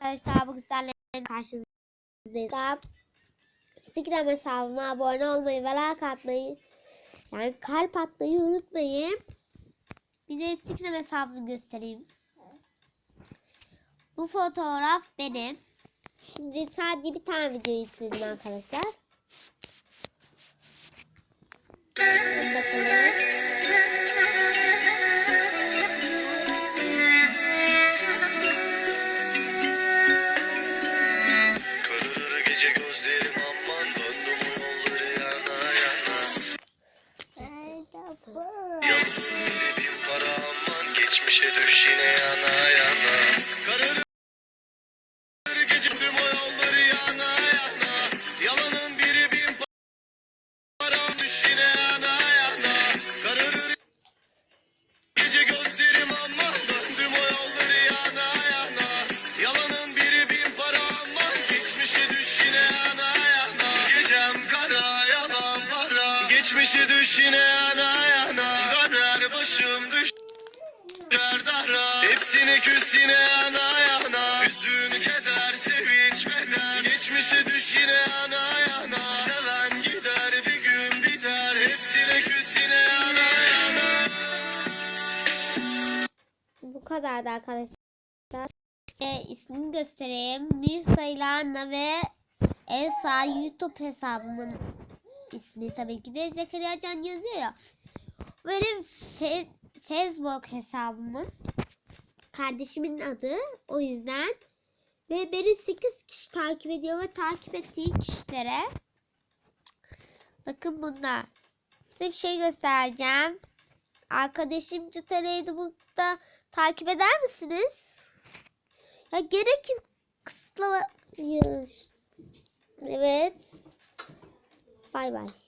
Arkadaşlar bugün sizlerle karşınızdayız. Instagram hesabıma abone olmayı ve like atmayı yani kalp atmayı unutmayın. Bir de Instagram hesabımı göstereyim. Bu fotoğraf benim. Şimdi sadece bir tane video izledim arkadaşlar. Gece gözlerim aman döndüm o yolları yana yana? Yalan bin para aman geçmişe düş yine yana yana Kararır gece döndüm o yolları yana yana Yalanın biri bin para düş yine para Geçmişe düş yine yana yana. Karar başım düş dara. Hepsini küs yine yana yana. Hüzün keder sevinç beder. Geçmişe düş yine yana yana. Seven gider bir gün biter. Hepsine küs yine yana yana. Bu kadardı arkadaşlar. E, ismini göstereyim. Mirsa İlana ve Elsa YouTube hesabımın ismi tabii ki de Zekeriya Can yazıyor ya. Benim fe- Facebook hesabımın kardeşimin adı. O yüzden ve beni 8 kişi takip ediyor ve takip ettiğim kişilere bakın bunlar. Size bir şey göstereceğim. Arkadaşım Cüteleydi burada takip eder misiniz? Ya gerek yok. Kısıtlama. Evet. 拜拜。